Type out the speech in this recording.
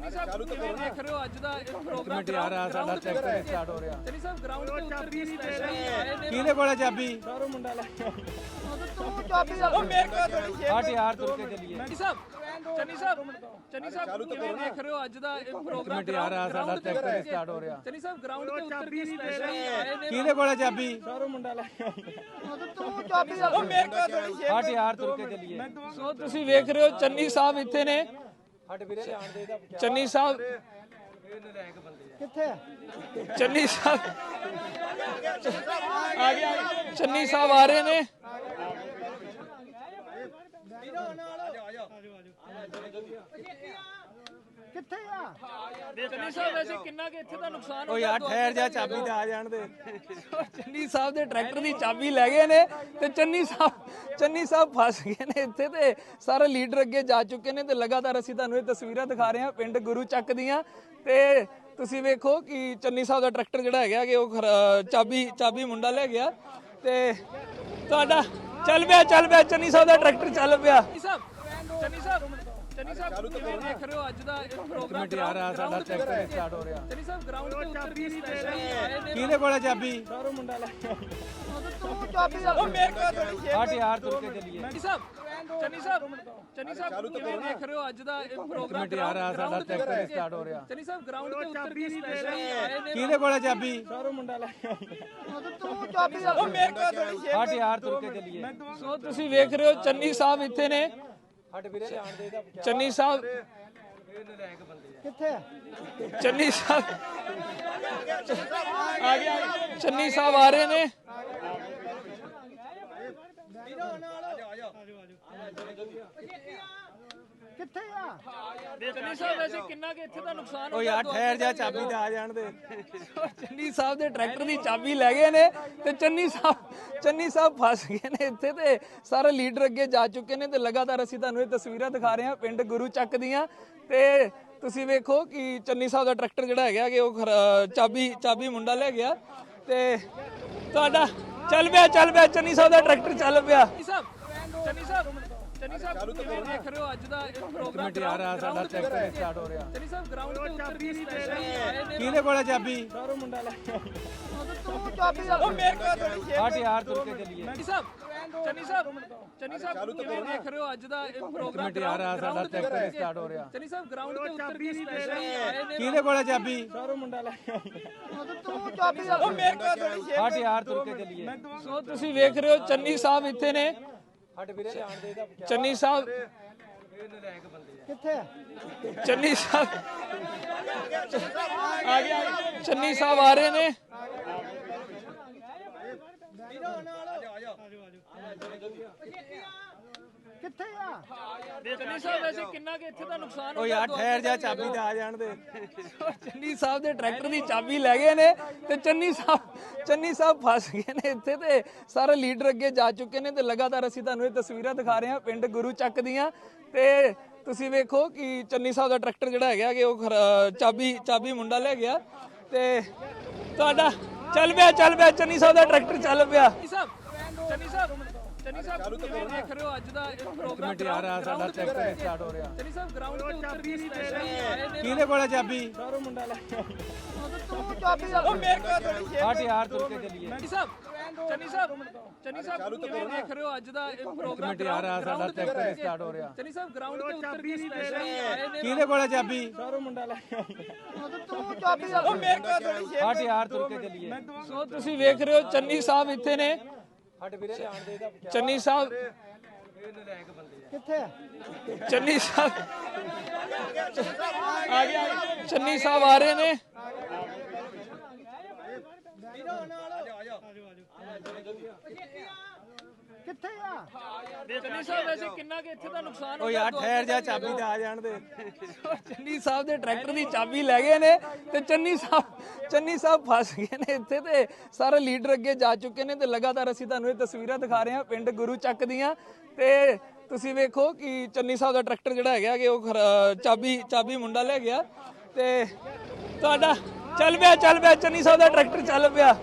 ਚੰਨੀ ਸਾਹਿਬ ਕਿਵੇਂ ਦੇਖ ਰਹੇ ਹੋ ਅੱਜ ਦਾ ਇਹ ਪ੍ਰੋਗਰਾਮ ਮਿੰਟ ਯਾਰ ਆ ਸਾਡਾ ਟਰੈਕਟਰ ਸਟਾਰਟ ਹੋ ਰਿਹਾ। ਚੰਨੀ ਸਾਹਿਬ ਗਰਾਊਂਡ ਤੇ ਉੱਤਰ ਕੇ ਸਪੈਸ਼ਲ ਆਏ ਨੇ। ਕਿਹਦੇ ਕੋਲ ਹੈ ਚਾਬੀ? ਹਟ ਯਾਰ ਤੁਰ ਕੇ ਚੱਲੀਏ। ਚੰਨੀ ਸਾਹਿਬ ਚੰਨੀ ਸਾਹਿਬ ਚੰਨੀ ਸਾਹਿਬ ਕਿਵੇਂ ਦੇਖ ਰਹੇ ਹੋ ਅੱਜ ਦਾ ਇਹ ਪ੍ਰੋਗਰਾਮ ਮਿੰਟ ਯਾਰ ਆ ਸਾਡਾ ground ਤੇ ਟਰੈਕਟਰ ਉੱਤਰ ਕੇ- ਸਟਾਰਟ ਹੋ ਰਿਹਾ। ਚੰਨੀ ਸਾਹਿਬ ਗਰਾਊਂਡ ਤੇ ਉੱਤਰ ਕੇ ਸਪੈਸ਼ਲ ਆਏ ਨੇ। ਕਿਹਦੇ ਕੋਲ ਹੈ ਚਾਬੀ? ਹਟ ਯਾਰ ਤੁਰ ਕੇ ਚੱਲੀਏ। ਸੋ ਤੁਸੀਂ ਵੇਖ ਰਹੇ ਹੋ ਚੰਨੀ ਸਾਹਿਬ ਇੱਥੇ ਨੇ। ਹਟ ਵੀਰੇ ਧਿਆਨ ਦੇ ਇਹਦਾ ਚੰਨੀ ਸਾਹਿਬ ਕਿੱਥੇ? ਚੰਨੀ ਸਾਹਿਬ ਆ ਗਿਆ। ਚੰਨੀ ਸਾਹਿਬ ਆ ਰਹੇ ਨੇ। ਕਿੱਥੇ ਆ? ਚੰਨੀ ਸਾਹਿਬ ਵੈਸੇ ਕਿੰਨਾ ਕਿ ਇੱਥੇ ਦਾ ਨੁਕਸਾਨ ਓ ਯਾਰ ਠਹਿਰ ਜਾ ਚਾਬੀ ਤਾਂ ਆ ਜਾਣ ਦੇ। ਚੰਨੀ ਸਾਹਿਬ ਦੇ ਟਰੈਕਟਰ ਦੀ ਚਾਬੀ ਲੈ ਗਏ ਨੇ ਤੇ ਚੰਨੀ ਸਾਹਿਬ ਚੰਨੀ ਸਾਹਿਬ ਫਸ ਗਏ ਨੇ ਇੱਥੇ ਤੇ ਸਾਰੇ ਲੀਡਰ ਅੱਗੇ ਜਾ ਚੁੱਕੇ ਨੇ ਤੇ ਲਗਾਤਾਰ ਅਸੀਂ ਤੁਹਾਨੂੰ ਇਹ ਤਸਵੀਰਾਂ ਦਿਖਾ ਰਹੇ ਹਾਂ ਪਿੰਡ ਗੁਰੂ ਚੱਕ ਦੀਆਂ। ਤੇ ਤੁਸੀਂ ਵੇਖੋ ਕਿ ਚੰਨੀ ਸਾਹਿਬ ਦਾ ਟਰੈਕਟਰ ਜਿਹੜਾ ਹੈਗਾ ਕਿ ਉਹ ਖਰਾ- ਚਾਬੀ ਚਾਬੀ ਮੁੰਡਾ ਲੈ ਗਿਆ। ਤੇ ਤੁਹਾਡਾ ਚੱਲ ਪਿਆ ਚੱਲ ਪਿਆ ਚੰਨੀ ਸਾਹਿਬ ਦਾ ਟਰੈਕਟਰ ਚੱਲ ਪਿਆ। ਚੰਨੀ ਸਾਹਿਬ ਚੰਨੀ ਸਾਹਿਬ ਚੰਨੀ ਸਾਹਿਬ ਕਿਵੇਂ ਦੇਖ ਰਹੇ ਹੋ ਅੱਜ ਦਾ ਇਹ ਪ੍ਰੋਗਰਾਮ ਮਿੰਟ ਯਾਰ ਆ ਸਾਡਾ ਟਰੈਕਟਰ ਸਟਾਰਟ ਹੋ ਰਿਹਾ। ਚੰਨੀ ਸਾਹਿਬ ਗਰਾਊਂਡ ਤੇ ਉੱਤਰ ਕੇ ਸਪੈਸ਼ਲ ਆਏ ਨੇ ਕਿਹਦੇ ਕੋਲ ਹੈ ਚਾਬੀ ਹਟ ਯਾਰ ਤੁਰ ਕੇ ਚੱਲੀਏ। ਚੰਨੀ ਸਾਹਿਬ ਚੰਨੀ ਸਾਹਿਬ ਚੰਨੀ ਸਾਹਿਬ ਕਿਵੇਂ ਦੇਖ ਰਹੇ ਹੋ ਅੱਜ ਦਾ ਇਹ ਪ੍ਰੋਗਰਾਮ ਮਿੰਟ ਯਾਰ ਆ ਸਾਡਾ ਉੱਤਰ ਸਟਾਰਟ ਹੋ ਰਿਹਾ। ਚੰਨੀ ਸਾਹਿਬ ਗਰਾਊਂਡ ਤੇ ਉੱਤਰ ਕੇ ਸਪੈਸ਼ਲ ਆਏ ਨੇ ਕਿਹਦੇ ਕੋਲ ਚਾਬੀ ਹਟ ਯਾਰ ਤੁਰ ਕੇ ਚੱਲੀਏ। ਸੋ ਤੁਸੀਂ ਵੇਖ ਰਹੇ ਹੋ ਚੰਨੀ ਸਾਹਿਬ ਇੱਥੇ ਨੇ। ਹਟ ਵੀਰੇ ਧਿਆਨ ਦੇ ਇਹਦਾ ਚੰਨੀ ਸਾਹਿਬ। ਕਿੱਥੇ ਚੰਨੀ ਸਾਹਿਬ। ਆ ਗਿਆ। ਚੰਨੀ ਸਾਹਿਬ ਆ ਰਹੇ ਨੇ। ਕਿੱਥੇ ਆ? ਚੰਨੀ ਸਾਹਿਬ ਵੈਸੇ ਕਿੰਨਾ ਕਿ ਇੱਥੇ ਦਾ ਨੁਕਸਾਨ ਓ ਯਾਰ ਠਹਿਰ ਜਾ ਚਾਬੀ ਤਾਂ ਆ ਜਾਣ ਦੇ। ਚੰਨੀ ਸਾਹਿਬ ਦੇ ਟਰੈਕਟਰ ਦੀ ਚਾਬੀ ਲੈ ਗਏ ਨੇ ਤੇ ਚੰਨੀ ਸਾਹਿਬ ਚੰਨੀ ਸਾਹਿਬ ਫਸ ਗਏ ਨੇ ਇੱਥੇ ਤੇ ਸਾਰੇ ਲੀਡਰ ਅੱਗੇ ਜਾ ਚੁੱਕੇ ਨੇ ਤੇ ਲਗਾਤਾਰ ਅਸੀਂ ਤੁਹਾਨੂੰ ਇਹ ਤਸਵੀਰਾਂ ਦਿਖਾ ਰਹੇ ਹਾਂ ਪਿੰਡ ਗੁਰੂ ਚੱਕ ਦੀਆਂ। ਤੇ ਤੁਸੀਂ ਵੇਖੋ ਕਿ ਚੰਨੀ ਸਾਹਿਬ ਦਾ ਟਰੈਕਟਰ ਜਿਹੜਾ ਹੈਗਾ ਕਿ ਉਹ ਖਰਾ- ਚਾਬੀ ਚਾਬੀ ਮੁੰਡਾ ਲੈ ਗਿਆ। ਤੇ ਤੁਹਾਡਾ ਚੱਲ ਪਿਆ ਚੱਲ ਪਿਆ ਚੰਨੀ ਸਾਹਿਬ ਦਾ ਟਰੈਕਟਰ ਚੱਲ ਪਿਆ। ਚੰਨੀ ਸਾਹਿਬ ਚੰਨੀ ਸਾਹਿਬ ਚੰਨੀ ਸਾਹਿਬ ਕਿਵੇਂ ਦੇਖ ਰਹੇ ਹੋ ਅੱਜ ਦਾ ਇਹ ਪ੍ਰੋਗਰਾਮ ਮਿੰਟ ਯਾਰ ਆ ਸਾਡਾ ਟਰੈਕਟਰ ਸਟਾਰਟ ਹੋ ਰਿਹਾ। ਚੰਨੀ ਸਾਹਿਬ ਗਰਾਊਂਡ ਤੇ ਉੱਤਰ ਕੇ ਸਪੈਸ਼ਲ ਆਏ ਨੇ। ਕਿਹਦੇ ਕੋਲ ਹੈ ਚਾਬੀ? ਹਟ ਯਾਰ ਤੁਰ ਕੇ ਚੱਲੀਏ। ਚੰਨੀ ਸਾਹਿਬ ਚੰਨੀ ਸਾਹਿਬ ਚੰਨੀ ਸਾਹਿਬ ਕਿਵੇਂ ਦੇਖ ਰਹੇ ਹੋ ਅੱਜ ਦਾ ਇਹ ਪ੍ਰੋਗਰਾਮ ਮਿੰਟ ਯਾਰ ਆ ਸਾਡਾ ground ਤੇ ਟਰੈਕਟਰ ਉੱਤਰ ਕੇ- ਸਟਾਰਟ ਹੋ ਰਿਹਾ। ਚੰਨੀ ਸਾਹਿਬ ਗਰਾਊਂਡ ਤੇ ਉੱਤਰ ਕੇ ਸਪੈਸ਼ਲ ਆਏ ਨੇ। ਕਿਹਦੇ ਕੋਲ ਹੈ ਚਾਬੀ? ਹਟ ਯਾਰ ਤੁਰ ਕੇ ਚੱਲੀਏ। ਸੋ ਤੁਸੀਂ ਵੇਖ ਰਹੇ ਹੋ ਚੰਨੀ ਸਾਹਿਬ ਇੱਥੇ ਨੇ। ਹਟ ਵੀਰੇ ਧਿਆਨ ਦੇ ਇਹਦਾ ਚੰਨੀ ਸਾਹਿਬ। ਕਿੱਥੇ ਚੰਨੀ ਸਾਹਿਬ। ਆ ਗਿਆ ਚੰਨੀ ਸਾਹਿਬ ਆ ਰਹੇ ਨੇ। ਕਿੱਥੇ ਆ? ਚੰਨੀ ਸਾਹਿਬ ਵੈਸੇ ਕਿੰਨਾ ਕਿ ਇੱਥੇ ਦਾ ਨੁਕਸਾਨ ਓ ਯਾਰ ਠਹਿਰ ਜਾ ਚਾਬੀ ਤਾਂ ਆ ਜਾਣ ਦੇ। ਚੰਨੀ ਸਾਹਿਬ ਦੇ ਟਰੈਕਟਰ ਦੀ ਚਾਬੀ ਲੈ ਗਏ ਨੇ ਤੇ ਚੰਨੀ ਸਾਹਿਬ ਚੰਨੀ ਸਾਹਿਬ ਫਸ ਗਏ ਨੇ ਇੱਥੇ ਤੇ ਸਾਰੇ ਲੀਡਰ ਅੱਗੇ ਜਾ ਚੁੱਕੇ ਨੇ ਤੇ ਲਗਾਤਾਰ ਅਸੀਂ ਤੁਹਾਨੂੰ ਇਹ ਤਸਵੀਰਾਂ ਦਿਖਾ ਰਹੇ ਹਾਂ ਪਿੰਡ ਗੁਰੂ ਚੱਕ ਦੀਆਂ। ਤੇ ਤੁਸੀਂ ਵੇਖੋ ਕਿ ਚੰਨੀ ਸਾਹਿਬ ਦਾ ਟਰੈਕਟਰ ਜਿਹੜਾ ਹੈਗਾ ਕਿ ਉਹ ਖਰਾ- ਚਾਬੀ ਚਾਬੀ ਮੁੰਡਾ ਲੈ ਗਿਆ। ਤੇ ਤੁਹਾਡਾ ਚੱਲ ਪਿਆ ਚੱਲ ਪਿਆ ਚੰਨੀ ਸਾਹਿਬ ਦਾ ਟਰੈਕਟਰ ਚੱਲ ਪਿਆ। ਚੰਨੀ ਸਾਹਿਬ ਚੰਨੀ ਸਾਹਿਬ ਚੰਨੀ ਸਾਹਿਬ ਕਿਵੇਂ ਦੇਖ ਰਹੇ ਹੋ ਅੱਜ ਦਾ ਇਹ ਪ੍ਰੋਗਰਾਮ ਯਾਰ ਆ ਸਾਡਾ ਟਰੈਕਟਰ ਸਟਾਰਟ ਹੋ ਰਿਹਾ। ਚੰਨੀ ਸਾਹਿਬ ਗਰਾਊਂਡ ਤੇ ਉੱਤਰ ਕੇ ਸਪੈਸ਼ਲ ਆਏ ਨੇ ਕਿਹਦੇ ਕੋਲ ਹੈ ਚਾਬੀ? ਹਟ ਯਾਰ ਤੁਰ ਕੇ ਚੱਲੀਏ। ਚੰਨੀ ਸਾਹਿਬ ਚੰਨੀ ਸਾਹਿਬ ਚੰਨੀ ਸਾਹਿਬ ਕਿਵੇਂ ਦੇਖ ਰਹੇ ਹੋ ਅੱਜ ਦਾ ਇਹ ਪ੍ਰੋਗਰਾਮ ਯਾਰ ਆ ਸਾਡਾ ਤੇ ਟਰੈਕਟਰ ਸਟਾਰਟ ਹੋ ਰਿਹਾ। ਚੰਨੀ ਸਾਹਿਬ ਗਰਾਊਂਡ ਤੇ ਉੱਤਰ ਕੇ ਸਪੈਸ਼ਲ ਆਏ ਨੇ ਕਿਹਦੇ ਕੋਲ ਹੈ ਚਾਬੀ? ਹਟ ਯਾਰ ਤੁਰ ਕੇ ਚੱਲੀਏ। ਸੋ ਤੁਸੀਂ ਵੇਖ ਰਹੇ ਹੋ ਚੰਨੀ ਸਾਹਿਬ ਇੱਥੇ ਨੇ। ਹਟ ਵੀਰੇ ਧਿਆਨ ਦੇ ਇਹਦਾ ਚੰਨੀ ਸਾਹਿਬ ਕਿੱਥੇ ਚੰਨੀ ਸਾਹਿਬ ਆ ਗਿਆ। ਚੰਨੀ ਸਾਹਿਬ ਆ ਰਹੇ ਨੇ। ਕਿੱਥੇ ਆ? ਚੰਨੀ ਸਾਹਿਬ ਵੈਸੇ ਕਿੰਨਾ ਕਿ ਇੱਥੇ ਦਾ ਨੁਕਸਾਨ ਓ ਯਾਰ ਠਹਿਰ ਜਾ ਚਾਬੀ ਤਾਂ ਆ ਜਾਣ ਦੇ। ਚੰਨੀ ਸਾਹਿਬ ਦੇ ਟਰੈਕਟਰ ਦੀ ਚਾਬੀ ਲੈ ਗਏ ਨੇ ਤੇ ਚੰਨੀ ਸਾਹਿਬ ਚੰਨੀ ਸਾਹਿਬ ਫਸ ਗਏ ਨੇ ਇੱਥੇ ਤੇ ਸਾਰੇ ਲੀਡਰ ਅੱਗੇ ਜਾ ਚੁੱਕੇ ਨੇ ਤੇ ਲਗਾਤਾਰ ਅਸੀਂ ਤੁਹਾਨੂੰ ਇਹ ਤਸਵੀਰਾਂ ਦਿਖਾ ਰਹੇ ਹਾਂ ਪਿੰਡ ਗੁਰੂ ਚੱਕ ਦੀਆਂ। ਤੇ ਤੁਸੀਂ ਵੇਖੋ ਕਿ ਚੰਨੀ ਸਾਹਿਬ ਦਾ ਟਰੈਕਟਰ ਜਿਹੜਾ ਹੈਗਾ ਕਿ ਉਹ ਖਰਾ- ਚਾਬੀ ਚਾਬੀ ਮੁੰਡਾ ਲੈ ਗਿਆ। ਤੇ ਤੁਹਾਡਾ ਚੱਲ ਪਿਆ ਚੱਲ ਪਿਆ ਚੰਨੀ ਸਾਹਿਬ ਦਾ ਟਰੈਕਟਰ ਚੱਲ ਪਿਆ।